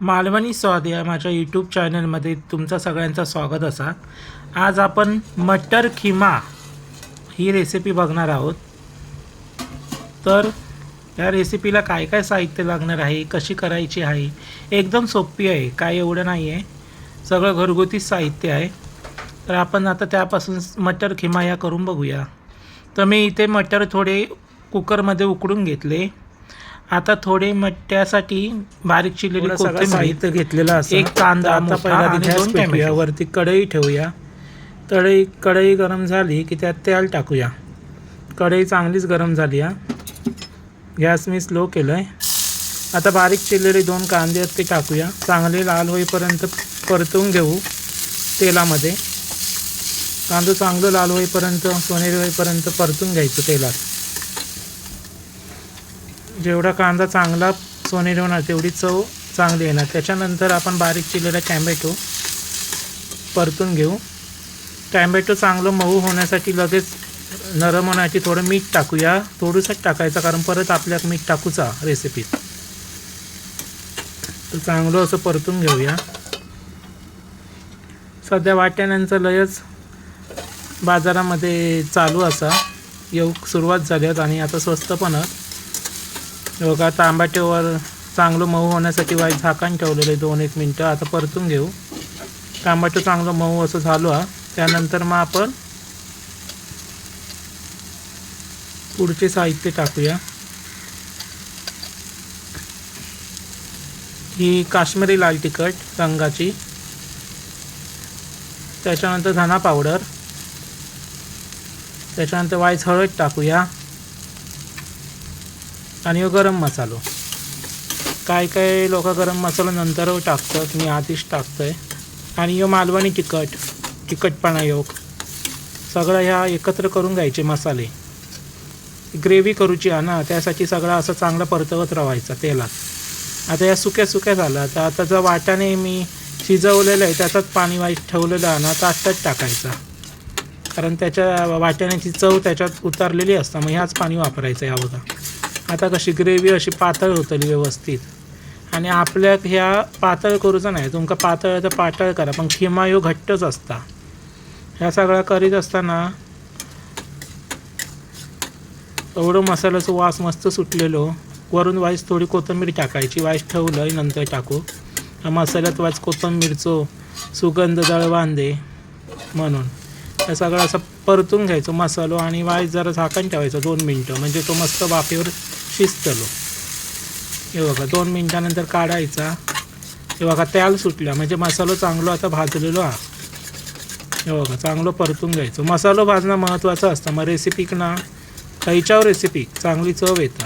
मालवणी स्वाद या माझ्या यूट्यूब चॅनलमध्ये तुमचा सगळ्यांचं स्वागत असा. आज आपण मटर खिमा ही रेसिपी बघणार आहोत. तर या रेसिपीला काय काय साहित्य लागणार आहे कशी करायची आहे एकदम सोपी आहे काय एवढं नाही आहे सगळं घरगुतीच साहित्य आहे. तर आपण आता त्यापासून मटर खिमा या करून बघूया. तर मी इथे मटर थोडे कुकरमध्ये उकडून घेतले. आता थोडे मट्ट्यासाठी बारीक चिरलेली कोथिंबीर साहित्य घेतलेलं असं. एक कांदा आता पहिला आणि गॅस दोन पेटवूया टोमॅटो. वरती कढई ठेवूया. कढई कढई गरम झाली की त्यात तेल टाकूया. कढई चांगलीच गरम झाली हा. गॅस मी स्लो केलं आहे आता बारीक चिरलेले दोन कांदे आहेत ते टाकूया. चांगले लाल होईपर्यंत परतून घेऊ तेलामध्ये. कांदा चांगलं लाल होईपर्यंत सोनेरी होईपर्यंत परतून घ्यायचं तेलात. जेवढा कांदा चांगला सोनेरी होणार तेवढी चव चांगली येणार. त्याच्यानंतर आपण बारीक चिरलेला टॅमॅटो परतून घेऊ. टॅमॅटो चांगलं मऊ होण्यासाठी लगेच नरम होण्यासाठी थोडं मीठ टाकूया. थोडंसंच टाकायचं कारण परत आपल्या मीठ टाकूचा रेसिपीत तर चांगलं असं परतून घेऊया. सध्या वाट्याण्यांचं लयच बाजारामध्ये चालू असा. येऊ सुरुवात झाली आणि आता स्वस्त पण आहेत बघा तांबाट्यावर चांगलं मऊ होण्यासाठी वाईट झाकण ठेवलेलं आहे दोन एक मिनटं. आता परतून घेऊ. टमाटो चांगलं मऊ असं झालो हा त्यानंतर मग आपण पुढचे साहित्य टाकूया. ही काश्मीरी लाल तिखट रंगाची. त्याच्यानंतर धना पावडर. त्याच्यानंतर वाईस हळद टाकूया. आणि हो गरम मसालो. काय काय लोक गरम मसाला नंतर टाकतात मी आधीच टाकतोय. आणि यो मालवणी तिखट तिखटपणा योग सगळं ह्या एकत्र करून घ्यायचे मसाले. ग्रेव्ही करूची आहे ना त्यासाठी सगळं असं चांगलं परतवत राहायचं तेलात. आता या सुक्या सुक्या झाला तर आता जर वाटाने मी शिजवलेलं आहे त्याचाच पाणी वाईट ठेवलेलं आहे ना तर आत्ताच टाकायचा. कारण त्याच्या वाट्याण्याची चव त्याच्यात उतारलेली असतं मग ह्याच पाणी वापरायचं आहे अगोदर आता कशी ग्रेव्ही अशी पातळ होतली व्यवस्थित. आणि आपल्या ह्या पातळ करूचं नाही तुमका पातळ तर पातळ करा पण खिमा ह्यो घट्टच असता. ह्या सगळ्या करीत असताना एवढं मसाल्याचं वास मस्त सुटलेलो. वरून वाईस थोडी कोथिंबीर टाकायची वाईस ठेवलं नंतर टाकू. मसाल्यात वाच कोथिंबीरचो सुगंध जळवांदे म्हणून. हे सगळं असं परतून घ्यायचं मसालो आणि वाईस जरा झाकण ठेवायचं दोन मिनटं म्हणजे तो मस्त वाफेवर शिजतलो हे बघा दोन मिनटानंतर काढायचा. हे बघा तेल सुटला. म्हणजे मसालो चांगलो आता भाजलेलो हा. हे बघा चांगलं परतून घ्यायचं. मसालो भाजणं महत्त्वाचं असतं. मग रेसिपीक ना खयच्यावर रेसिपी चांगली चव येतं.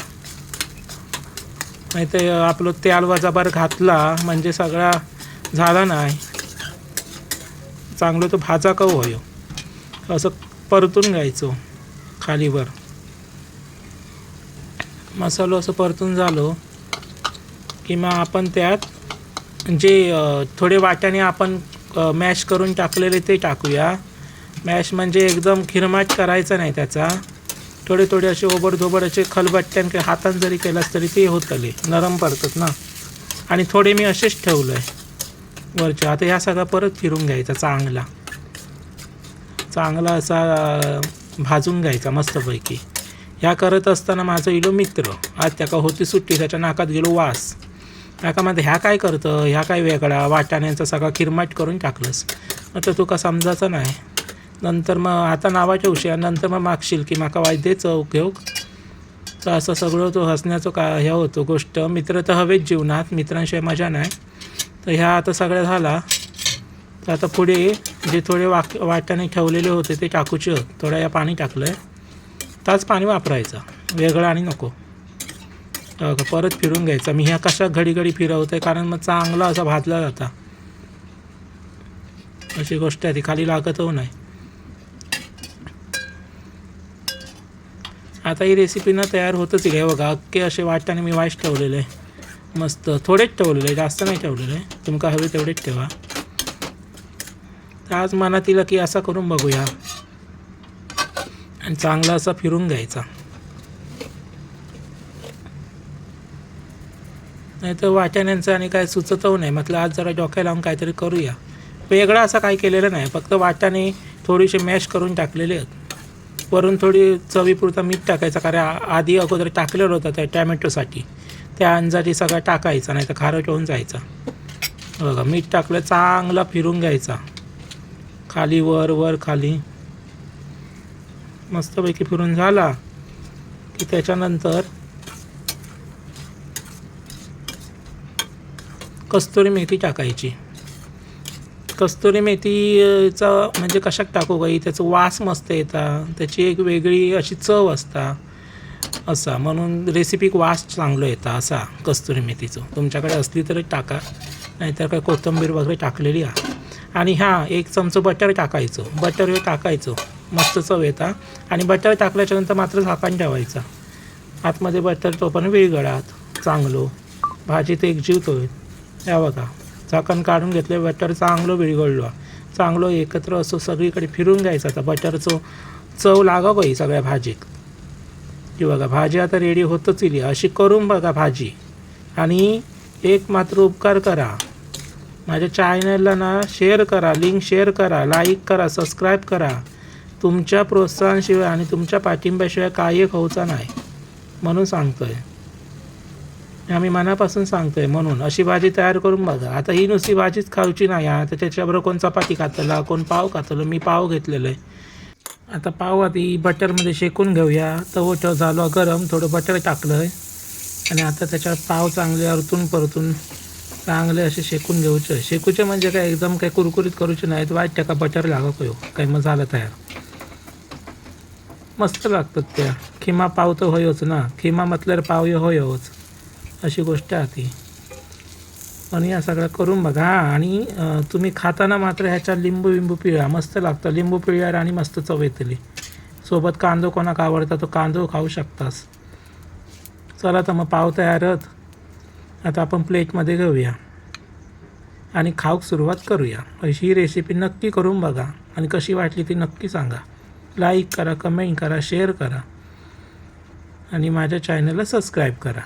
नाही ते आपलं तेल वजाबार घातला म्हणजे सगळा झाला नाही. चांगलं तो भाजा कव होय. असं परतून घ्यायचो खालीवर. मसालो असं परतून झालो की मग आपण त्यात जे थोडे वाट्याने आपण मॅश करून टाकलेले ते टाकूया. मॅश म्हणजे एकदम खिरमाट करायचा नाही त्याचा. थोडे थोडे असे ओबडधोबड असे खलबट्ट्यान किंवा हातान जरी केलास तरी ते होतले नरम पडतात ना. आणि थोडे मी असेच ठेवलं आहे वरच्या आता ह्या सगळा परत फिरून घ्यायचा चांगला. चांगला असा भाजून घ्यायचा मस्तपैकी. ह्या करत असताना माझं इलो मित्र आज त्याका होती सुट्टी त्याच्या नाकात गेलो वास. नाका म्हणते ह्या काय करतं? ह्या काय वेगळा? वाटाण्याचा सगळा किरमाट करून टाकलंस. आता तुका समजायचं नाही. नंतर मग आता नावाच्या उशी नंतर मग मागशील की माका वायदे चौक घेऊ तर असं सगळं तो हसण्याचं का हे होतो गोष्ट. मित्र तर हवेच जीवनात मित्रांशिवाय मजा नाही. तर ह्या आता सगळ्या झाला. तर आता पुढे जे थोडे वाक वाट्याने ठेवलेले होते ते टाकूचे. थोडं या पाणी टाकलं आहे ताच पाणी वापरायचं. वेगळं आणि नको. परत फिरून घ्यायचा. मी ह्या कशा घडी घडी फिरवते कारण मग चांगला असा भाजला जाता. अशी गोष्ट आहे ती. खाली लागत हो नाही. आता ही रेसिपी ना तयार होतच घ्या बघा अख्खे असे वाटताना मी वाईस ठेवलेले. आहे मस्त. थोडेच ठेवलेले. आहे जास्त नाही ठेवलेले. आहे तुमका हवे तेवढेच ठेवा. तर आज मनात येईल की असा करून बघूया. आणि चांगला असा फिरून घ्यायचा. नाही तर वाटाण्यांचं आणि काय सुचतव नाही. म्हटलं आज जरा डोक्या लावून काहीतरी करूया. वेगळं असं काही केलेलं नाही. फक्त वाटाणे थोडीशी मॅश करून टाकलेले आहेत. वरून थोडी चवीपुरता मीठ टाकायचं कारण आधी अगोदर टाकलेलं होतं त्या टॅमॅटोसाठी. त्या अंजाची सगळं टाकायचं नाही तर खारट होऊन जायचा. बघा मीठ टाकलं चांगला फिरून घ्यायचा. खाली वर वर खाली. मस्तपैकी फिरून झाला की त्याच्यानंतर कस्तुरी मेथी टाकायची. कस्तुरी मेथीचा म्हणजे कशात टाकू बाई? त्याचं वास मस्त येता त्याची एक वेगळी अशी चव असता असा. म्हणून रेसिपीक वास चांगलं येतं असा कस्तुरी मेथीचं. तुमच्याकडे असली तर टाका नाहीतर काय कोथिंबीर वगैरे टाकलेली आहे आणि हां एक चमचं बटर टाकायचं. बटर हे टाकायचं. मस्त चव येता. आणि बटर टाकल्याच्यानंतर मात्र झाकण ठेवायचं. आतमध्ये बटर तो पण विरघळात. चांगलं. भाजीत एकजीव आहे या बघा. झाकण काढून घेतले बटर चांगलो विरघळलं. चांगलो एकत्र असं सगळीकडे फिरून घ्यायचं. आता बटरचं चव लागा बाई सगळ्या भाजीत. की बघा भाजी आता रेडी होतच येईल अशी करून बघा भाजी. आणि एक मात्र उपकार करा. माझ्या चॅनलला ना शेअर करा लिंक शेअर करा लाईक करा सबस्क्राईब करा. तुमच्या प्रोत्साहनाशिवाय आणि तुमच्या पाठिंब्याशिवाय काही होऊचा नाही म्हणून सांगतोय. आम्ही मनापासून सांगतोय म्हणून. अशी भाजी तयार करून बघा. आता ही नुसती भाजीच खाऊची नाही. आता त्याच्याबरोबर कोण चपाती खातला कोण पाव खातलं मी पाव घेतलेलं आहे आता पाव आधी बटरमध्ये शेकून घेऊया. तवो ठेव झालो गरम थोडं बटर टाकलं आहे आणि आता त्याच्यावर पाव चांगले अरतून परतून चांगले असे शेकून घेऊचे. शेकूचे म्हणजे काय एकदम काही कुरकुरीत करूचे नाहीत. वाईट टाका बटर लागत हो काही मग झालं तयार. मस्त लागतात त्या. खिमा पाव तर होयोच ना. खिमा म्हटल्यावर पाव हे होयोच. अशी गोष्ट आहे ती. पण या सगळं करून बघा. आणि तुम्ही खाताना मात्र ह्याच्यात लिंबू विंबू पिळा. मस्त लागतं लिंबू पिळ्यावर आणि मस्त चव येतली सोबत कांदो कोणाक आवडता तो कांदो खाऊ शकतास. चला तर मग पाव तयारच आता आपण प्लेटमध्ये घेऊया. आणि खाऊक सुरुवात करूया. अशी ही रेसिपी नक्की करून बघा. आणि कशी वाटली ती नक्की सांगा. लाईक करा कमेंट करा शेअर करा. आणि माझ्या चॅनलला सबस्क्राईब करा.